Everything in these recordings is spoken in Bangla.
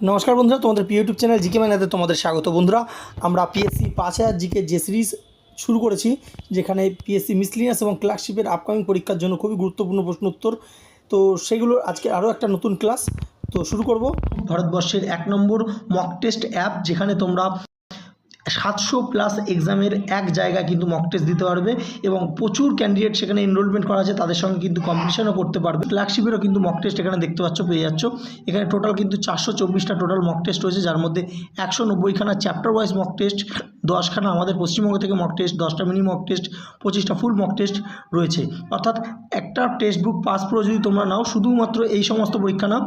নমস্কার বন্ধুরা, তোমাদের প্রিয় ইউটিউব চ্যানেল জিকে ম্যানাতে তোমাদের স্বাগত বন্ধুরা। আমরা পিএসসি পাঁচ হাজার জিকে যে সিরিজ শুরু করেছি, যেখানে পিএসসি মিসলিনিয়াস এবং ক্লাসশিপের আপকামিং পরীক্ষার জন্য খুবই গুরুত্বপূর্ণ প্রশ্ন উত্তর। তো সেগুলোর আজকে আরও একটা নতুন ক্লাস তো শুরু করব। ভারতবর্ষের এক নম্বর মক টেস্ট অ্যাপ যেখানে তোমরা সাতশো প্লাস এক্সামের এক জায়গা কিন্তু মক টেস্ট দিতে পারবে এবং প্রচুর ক্যান্ডিডেট সেখানে এনরোলমেন্ট করা আছে, তাদের সঙ্গে কিন্তু কম্পিটিশনও করতে পারবে। ফ্ল্যাগশিপেরও কিন্তু মক টেস্ট এখানে দেখতে পাচ্ছ, পেয়ে যাচ্ছ। এখানে টোটাল কিন্তু চারশো চব্বিশটা টোটাল মক টেস্ট রয়েছে, যার মধ্যে একশো নব্বইখানা চ্যাপ্টার ওয়াইজ মক টেস্ট দশখানা আমাদের পশ্চিমবঙ্গ থেকে মক টেস্ট দশটা মিনি মক টেস্ট পঁচিশটা ফুল মক টেস্ট রয়েছে। অর্থাৎ একটা টেক্সট বুক পাস প্রো যদি তোমরা নাও, শুধুমাত্র এই সমস্ত পরীক্ষা নাও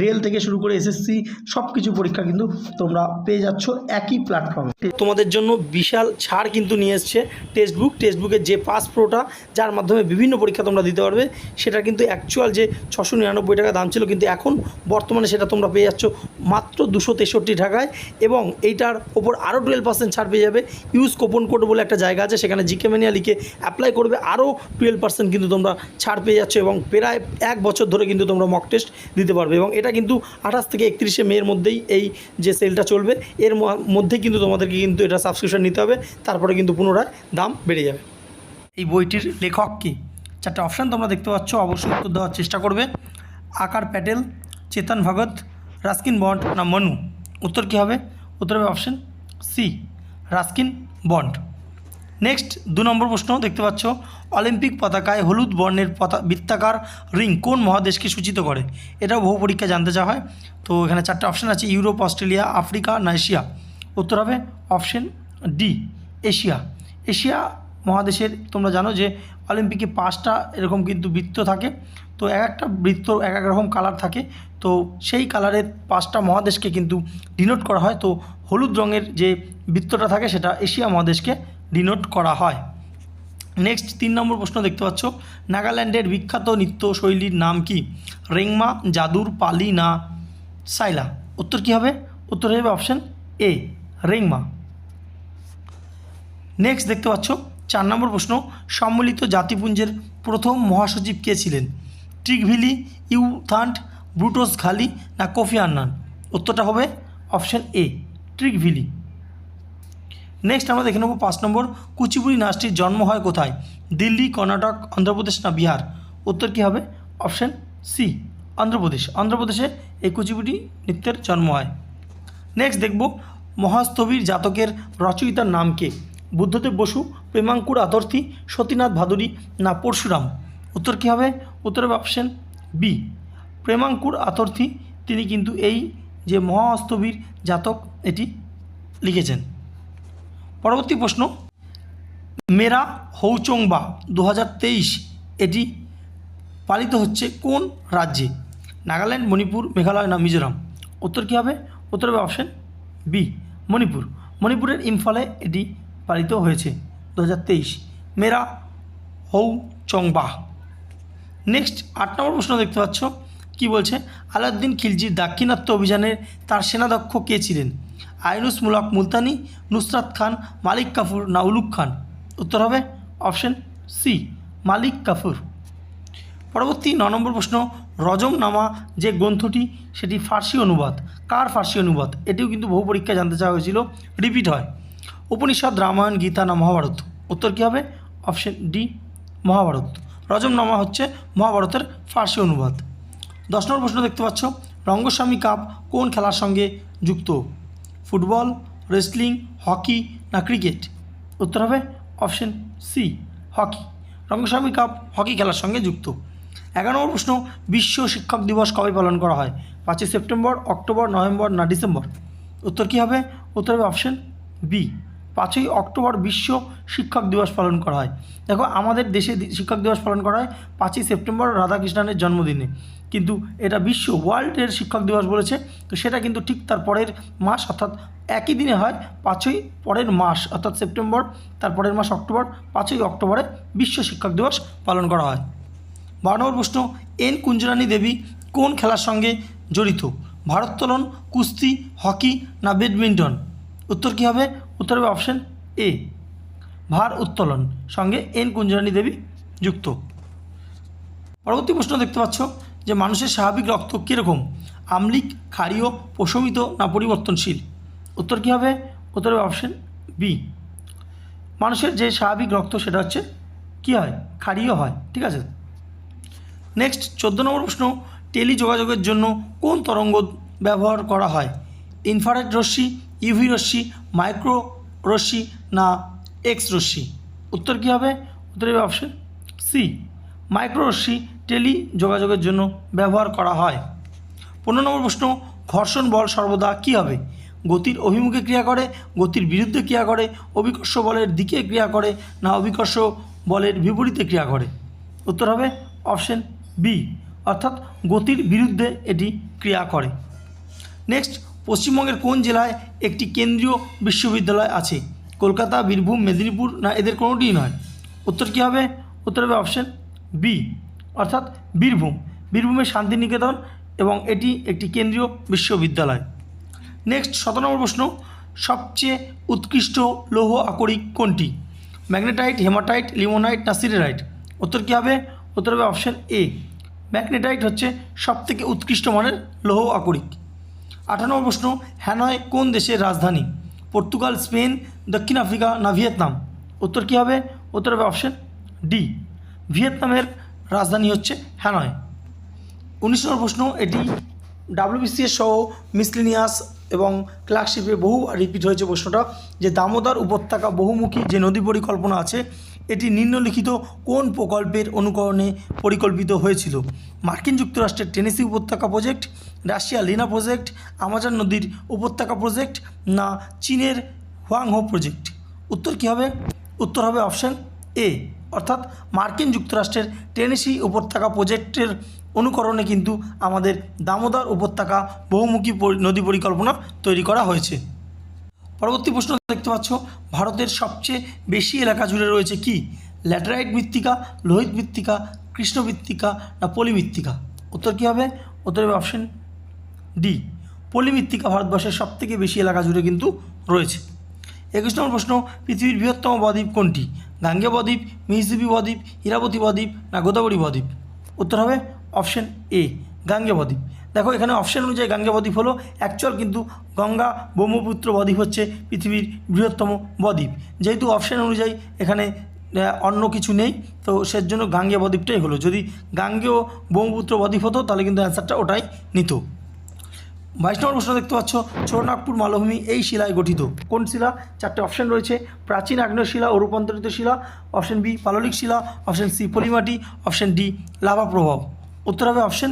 রেল থেকে শুরু করে এসএসসি সব কিছু পরীক্ষা কিন্তু তোমরা পেয়ে যাচ্ছ একই প্ল্যাটফর্মে তোমাদের জন্য বিশাল ছাড় কিন্তু নিয়ে এসছে টেক্সট বুক টেক্সট বুকের যে পাস প্রোটা যার মাধ্যমে বিভিন্ন পরীক্ষা তোমরা দিতে পারবে সেটা কিন্তু অ্যাকচুয়াল যে ছশো নিরানব্বই টাকা দাম ছিল, কিন্তু এখন বর্তমানে সেটা তোমরা পেয়ে যাচ্ছ মাত্র দুশো তেষট্টি টাকায় এবং এইটার ওপর আরও টুয়েলভ পার্সেন্ট ছাড় পেয়ে যাবে। ইউজ কোপন কোড বলে একটা জায়গা আছে, সেখানে জিকে ম্যানিয়া লিখে অ্যাপ্লাই করবে। আরও টুয়েলভ পার্সেন্ট কিন্তু তোমরা ছাড় পেয়ে যাচ্ছ এবং প্রায় এক বছর ধরে কিন্তু তোমরা মক টেস্ট দিতে পারবে এবং এটা কিন্তু আঠাশ থেকে একত্রিশে মের মধ্যেই এই যে সেলটা চলবে, এর মধ্যে কিন্তু তোমাদেরকে কিন্তু এটা সাবস্ক্রিপশন নিতে হবে, তারপরে কিন্তু পুনরায় দাম বেড়ে যাবে। এই বইটির লেখক কি? চারটে অপশান তোমরা দেখতে পাচ্ছ, অবশ্যই উত্তর দেওয়ার চেষ্টা করবে। আকার প্যাটেল, চেতন ভগত, রাস্কিন বন্ড না মনু? উত্তর কী হবে? উত্তর হবে option C Ruskin Bond. Next, দু নম্বর প্রশ্ন দেখতে পাচ্ছ, অলিম্পিক পতাকায় হলুদ বর্ণের পতা বৃত্তাকার রিং কোন মহাদেশকে সূচিত করে? এটাও বহু পরীক্ষা জানতে চাওয়া হয়। তো এখানে চারটে অপশান আছে, ইউরোপ, অস্ট্রেলিয়া, আফ্রিকা না এশিয়া? উত্তর হবে অপশন ডি, এশিয়া। এশিয়া মহাদেশের, তোমরা জানো যে অলিম্পিকে পাঁচটা এরকম কিন্তু বৃত্ত থাকে। তো এক একটা বৃত্ত এক এক রকম কালার থাকে। তো সেই কালারের পাঁচটা মহাদেশকে কিন্তু ডিনোট করা হয়। তো হলুদ রঙের যে বৃত্তটা থাকে, সেটা এশিয়া মহাদেশকে ডিনোট করা হয়। নেক্সট তিন নম্বর প্রশ্ন দেখতে পাচ্ছ। নাগাল্যান্ডের বিখ্যাত নৃত্য শৈলীর নাম কি? রেংমা, জাদুর পালি না সাইলা? উত্তর কী হবে? উত্তর হবে অপশান এ রেংমা। নেক্সট দেখতে পাচ্ছ। চার নম্বর প্রশ্ন, সম্মিলিত জাতিপুঞ্জের প্রথম মহাসচিব কে ছিলেন? ট্রিকভিলি ইউথান্ট ব্রুটোস খালি না কোফি আন্নান? উত্তরটা হবে অপশান এ ট্রিকভিলি নেক্সট আমরা দেখে নেব পাঁচ নম্বর, কুচিপুড়ি নাচটির জন্ম হয় কোথায়? দিল্লি, কর্ণাটক, অন্ধ্রপ্রদেশ না বিহার? উত্তর কী হবে? Option C, Andhra Pradesh. অন্ধ্রপ্রদেশে এই কুচিপুড়ি নৃত্যের জন্ম হয়। নেক্সট দেখব মহাস্তবীর জাতকের রচয়িতার নাম কে? বুদ্ধদেব বসু প্রেমাঙ্কুর আতর্থী সতীনাথ ভাদুরী না পরশুরাম? উত্তর কী হবে? উত্তর অপশান বি প্রেমাঙ্কুর আতর্থী তিনি কিন্তু এই যে মহাস্তবীর জাতক, এটি লিখেছেন। পরবর্তী প্রশ্ন। মেরা হৌচংবা দু হাজার তেইশ, এটি পালিত হচ্ছে কোন রাজ্যে? নাগাল্যান্ড, মণিপুর, মেঘালয় না মিজোরাম? উত্তর কী হবে? উত্তর হবে অপশান বি মণিপুর। মণিপুরের ইম্ফলে এটি পালিত হয়েছে। দু হাজার তেইশ। মেরা হৌ চংবা নেক্সট আট নম্বর প্রশ্ন দেখতে পাচ্ছ। কি বলছে? আলাউদ্দিন খিলজির দাক্ষিণাত্য অভিযানে তার সেনাধ্যক্ষ কে ছিলেন? আইনুস মুলক মুলতানি, নুসরাত খান, মালিক কাফুর না উলুক খান। উত্তর হবে অপশন সি, মালিক কাফুর। পরবর্তী ন নম্বর প্রশ্ন, রজমনামা যে গ্রন্থটি, সেটি ফার্সি অনুবাদ। কার ফার্সি অনুবাদ? এটিও কিন্তু বহু পরীক্ষায় জানতে চাওয়া হয়েছিল। রিপিট হয়। উপনিষদ, রামায়ণ, গীতা না মহাভারত? উত্তর কী হবে? Option D, Mahabharata. রজমনামা হচ্ছে মহাভারতের ফার্সি অনুবাদ। দশ নম্বর প্রশ্ন দেখতে পাচ্ছ, রঙ্গস্বামী কাপ কোন খেলার সঙ্গে যুক্ত? ফুটবল, রেসলিং, হকি না ক্রিকেট? উত্তর হবে option C, hockey. Rangaswamy cup hockey খেলার সঙ্গে যুক্ত। এগারো নম্বর প্রশ্ন, বিশ্ব শিক্ষক দিবস কবে পালন করা হয়? পাঁচই সেপ্টেম্বর, অক্টোবর, নভেম্বর না ডিসেম্বর? উত্তর কী হবে? উত্তর হবে অপশন বি। পাঁচই অক্টোবর বিশ্ব শিক্ষক দিবস পালন করা হয়। দেখো, আমাদের দেশে শিক্ষক দিবস পালন করা হয় পাঁচই সেপ্টেম্বর রাধাকৃষ্ণনের জন্মদিনে। কিন্তু এটা বিশ্ব ওয়ার্ল্ডের শিক্ষক দিবস বলেছে। তো সেটা কিন্তু ঠিক তার পরের মাস, অর্থাৎ একই দিনে হয় পাঁচই পরের মাস, অর্থাৎ সেপ্টেম্বর, তার পরের মাস অক্টোবর, পাঁচই অক্টোবরে বিশ্ব শিক্ষক দিবস পালন করা হয়। বারো নম্বর প্রশ্ন, এন কুঞ্জরানী দেবী কোন খেলার সঙ্গে জড়িত? ভারোত্তোলন, কুস্তি, হকি না ব্যাডমিন্টন? উত্তর কী হবে? উত্তর হবে অপশন এ ভার উত্তোলন, সঙ্গে এন কুঞ্জরানী দেবী যুক্ত। পরবর্তী প্রশ্ন দেখতে পাচ্ছ যে মানুষের স্বাভাবিক রক্ত কীরকম? আমলিক, ক্ষারীয়, প্রশমিত না পরিবর্তনশীল? উত্তর কী হবে? উত্তর হবে অপশন বি মানুষের যে স্বাভাবিক রক্ত সেটা হচ্ছে কী হয়? ক্ষারীয় হয়, ঠিক আছে? নেক্সট চোদ্দ নম্বর প্রশ্ন টেলি যোগাযোগের জন্য কোন তরঙ্গ ব্যবহার করা হয়? ইনফ্রারেড রশ্মি ইউভি রশ্মি, মাইক্রো রশ্মি না এক্স রশ্মি? উত্তর কী হবে? উত্তর হবে অপশন সি মাইক্রো রশ্মি টেলি যোগাযোগের জন্য ব্যবহার করা হয়। পনেরো নম্বর প্রশ্ন, ঘর্ষণ বল সর্বদা কী হবে? গতির অভিমুখে ক্রিয়া করে, গতির বিরুদ্ধে ক্রিয়া করে, অভিকর্ষ বলের দিকে ক্রিয়া করে না অভিকর্ষ বলের বিপরীতে ক্রিয়া করে? উত্তর হবে অপশন বি অর্থাৎ গতির বিরুদ্ধে এটি ক্রিয়া করে। নেক্সট পশ্চিমবঙ্গের কোন জেলায় একটি কেন্দ্রীয় বিশ্ববিদ্যালয় আছে? কলকাতা, বীরভূম, মেদিনীপুর? না, এদের কোনোটিই নয়। উত্তর কী হবে? উত্তর হবে অপশন বি অর্থাৎ বীরভূম। বীরভূমের শান্তিনিকেতন এবং এটি একটি কেন্দ্রীয় বিশ্ববিদ্যালয়। নেক্সট সতেরো নম্বর প্রশ্ন, সবচেয়ে উৎকৃষ্ট লৌহ আকরিক কোনটি? ম্যাগনেটাইট, হেমাটাইট, লিমোনাইট না সিরেরাইট উত্তর কী হবে? উত্তর হবে অপশন এ ম্যাগনেটাইট হচ্ছে সবথেকে উৎকৃষ্ট মানের লৌহ আকরিক। আঠারো নম্বর প্রশ্ন, হ্যানয় কোন দেশের রাজধানী? পর্তুগাল, স্পেন, দক্ষিণ আফ্রিকা না ভিয়েতনাম? উত্তর কী হবে? উত্তর হবে অপশন ডি। ভিয়েতনামের রাজধানী হচ্ছে হ্যানয়। উনিশ নম্বর প্রশ্ন, এটি ডাব্লিউবিসিএস সহ মিসলিনিয়াস এবং ক্লার্কশিপে বহু রিপিট হয়েছে প্রশ্নটা যে দামোদর উপত্যকা বহুমুখী যে নদী পরিকল্পনা আছে এটি নিম্নলিখিত কোন প্রকল্পের অনুকরণে পরিকল্পিত হয়েছিল? মার্কিন যুক্তরাষ্ট্রের টেনেসি উপত্যকা project Russia Lina project, Amazon নদীর উপত্যকা প্রজেক্ট না চীনের হোয়াংহো প্রজেক্ট? উত্তর কী হবে? উত্তর হবে অপশান এ। অর্থাৎ মার্কিন যুক্তরাষ্ট্রের টেনেসি উপত্যকা প্রজেক্টের অনুকরণে কিন্তু আমাদের দামোদর উপত্যকা বহুমুখী নদী পরিকল্পনা তৈরি করা হয়েছে। পরবর্তী প্রশ্ন দেখতে পাচ্ছ, ভারতের সবচেয়ে বেশি এলাকা জুড়ে রয়েছে কি? ল্যাটেরাইট মৃত্তিকা, লোহিত মৃত্তিকা, কৃষ্ণ মৃত্তিকা না পলি মৃত্তিকা? উত্তর কী হবে? উত্তর হবে অপশন ডি পলি মৃত্তিকা ভারতবর্ষের সবথেকে বেশি এলাকা জুড়ে কিন্তু রয়েছে। একুশ নম্বর প্রশ্ন, পৃথিবীর বৃহত্তম বদ্বীপ কোনটি? গাঙ্গে বদ্বীপ মিহিসিপি বদ্বীপ হীরাবতী বদ্বীপ না গোদাবরী বদ্বীপ? উত্তর হবে অপশন এ গাঙ্গে বদ্বীপ। দেখো, এখানে অপশন অনুযায়ী গাঙ্গে বদ্বীপ হলো অ্যাকচুয়াল কিন্তু গঙ্গা ব্রহ্মপুত্র বদ্বীপ হচ্ছে পৃথিবীর বৃহত্তম বদ্বীপ। যেহেতু অপশন অনুযায়ী এখানে অন্য কিছু নেই, তো সের জন্য গাঙ্গে বদ্বীপটাই হলো। যদি গাঙ্গেয় ব্রহ্মপুত্র বদ্বীপ হতো, তাহলে কিন্তু অ্যান্সারটা ওটাই নিত। বাইশ নম্বর প্রশ্ন দেখতে পাচ্ছ ছোটনাগপুর মালভূমি এই শিলায় গঠিত। কোন শিলা? চারটে অপশন রয়েছে, প্রাচীন আগ্নেয় শিলা ও রূপান্তরিত শিলা অপশন বি পাললিক শিলা অপশন সি পলিমাটি অপশন ডি লাভা প্রভাব। উত্তর হবে অপশন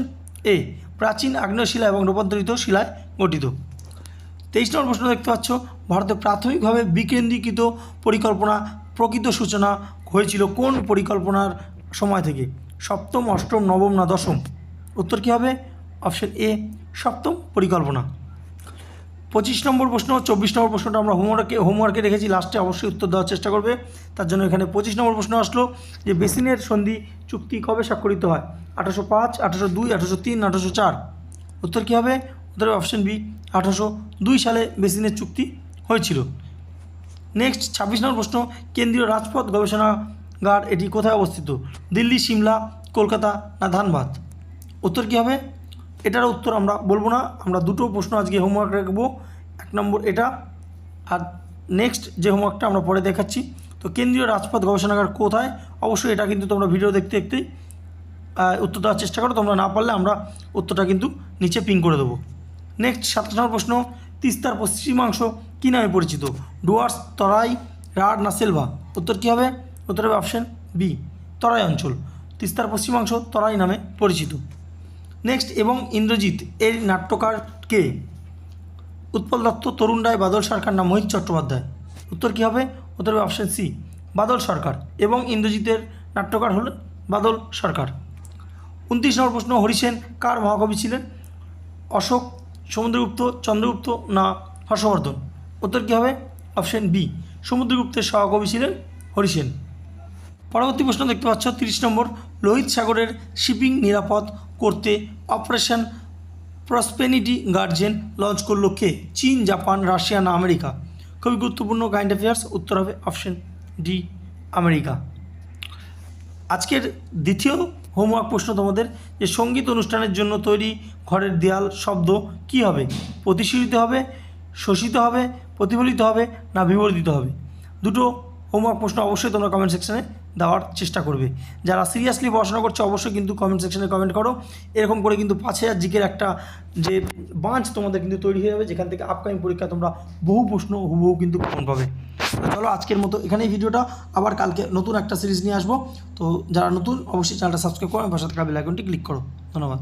এ প্রাচীন আগ্নেয় শিলা এবং রূপান্তরিত শিলায় গঠিত। তেইশ নম্বর প্রশ্ন দেখতে পাচ্ছ, ভারতে প্রাথমিকভাবে বিকেন্দ্রীকৃত পরিকল্পনা প্রকৃত সূচনা হয়েছিল কোন পরিকল্পনার সময় থেকে? সপ্তম, অষ্টম, নবম না দশম? উত্তর কী হবে? অপশন এ, সপ্তম পরিকল্পনা। পঁচিশ নম্বর প্রশ্ন, চব্বিশ নম্বর প্রশ্নটা আমরা হোমওয়ার্কে হোমওয়ার্কে রেখেছি। লাস্টে অবশ্যই উত্তর দেওয়ার চেষ্টা করবে। তার জন্য এখানে পঁচিশ নম্বর প্রশ্ন আসলো যে বেসিনের সন্ধি চুক্তি কবে স্বাক্ষরিত হয়? আঠারোশো পাঁচ, আঠারোশো দুই, আঠারোশো তিন, আঠারোশো চার। উত্তর কী হবে? উত্তর অপশন বি আঠারোশো দুই সালে বেসিনের চুক্তি হয়েছিল। নেক্সট ছাব্বিশ নম্বর প্রশ্ন, কেন্দ্রীয় রাজপথ গবেষণাগার এটি কোথায় অবস্থিত? দিল্লি, সিমলা, কলকাতা না ধানবাদ? উত্তর কী হবে? এটার উত্তর আমরা বলব না। আমরা দুটো প্রশ্ন আজকে হোমওয়ার্ক রাখব। এক নম্বর এটা। আর নেক্সট যে হোমওয়ার্কটা আমরা পরে দেখাচ্ছি, তো কেন্দ্রীয় রাজপথ গবেষণাগার কোথায়? অবশ্যই এটা কিন্তু তোমরা ভিডিও দেখতে দেখতেই উত্তর দেওয়ার চেষ্টা করো, তোমরা না পারলে আমরা উত্তরটা কিন্তু নিচে পিন করে দেবো। নেক্সট সাতাশ নম্বর প্রশ্ন, তিস্তার পশ্চিমাংশ কী নামে পরিচিত? ডুয়ার্স, তরাই রাড না সেলভা? উত্তর কী হবে? উত্তর হবে অপশন বি তরাই অঞ্চল। তিস্তার পশ্চিমাংশ তরাই নামে পরিচিত। নেক্সট এবং ইন্দ্রজিৎ এর নাট্যকার কে? উৎপল দত্ত, তরুণ রায়, বাদল সরকার না মোহিত চট্টোপাধ্যায়। উত্তর কী হবে? উত্তর হবে অপশন সি বাদল সরকার এবং ইন্দ্রজিতের নাট্যকার হলেন বাদল সরকার। উনত্রিশ নম্বর প্রশ্ন হরিসেন কার মহাকবি ছিলেন? অশোক, সমুদ্রগুপ্ত, চন্দ্রগুপ্ত না হর্ষবর্ধন? উত্তর কী হবে? অপশন বি সমুদ্রগুপ্তের সহকবি ছিলেন হরিসেন পরবর্তী প্রশ্ন দেখতে পাচ্ছ, তিরিশ নম্বর, লোহিত সাগরের শিপিং নিরাপদ করতে অপারেশন প্রসপেনিটি গার্জেন লঞ্চ করল কে? চীন, জাপান, রাশিয়া না আমেরিকা? খুবই গুরুত্বপূর্ণ কাইন্ড অ্যাফেয়ার্স উত্তর হবে অপশন ডি আমেরিকা। আজকের দ্বিতীয় হোমওয়ার্ক প্রশ্ন তোমাদের, যে সংগীত অনুষ্ঠানের জন্য তৈরি ঘরের দেয়াল শব্দ কি হবে? প্রতিশ্রুতি হবে, শোষিত হবে, প্রতিফলিত হবে না বিবর্ধিত হবে? দুটো হোমওয়ার্ক প্রশ্ন অবশ্যই তোমরা কমেন্ট সেকশনে দেওয়ার চেষ্টা করবে। যারা সিরিয়াসলি পড়াশোনা করছে, অবশ্যই কিন্তু কমেন্ট সেকশনে কমেন্ট করো। এরকম করে কিন্তু পাঁচ হাজার জিকের একটা যে বাঁচ তোমাদের কিন্তু তৈরি হয়ে যাবে, যেখান থেকে আপকামিং পরীক্ষা তোমরা বহু প্রশ্ন হুবহু কিন্তু কমন পাবে। চলো আজকের মতো এখানেই ভিডিওটা। আবার কালকে নতুন একটা সিরিজ নিয়ে আসব। তো যারা নতুন, অবশ্যই চ্যানেলটা সাবস্ক্রাইব করো আমার সাথে থাকা বেল আইকনটি ক্লিক করো। ধন্যবাদ।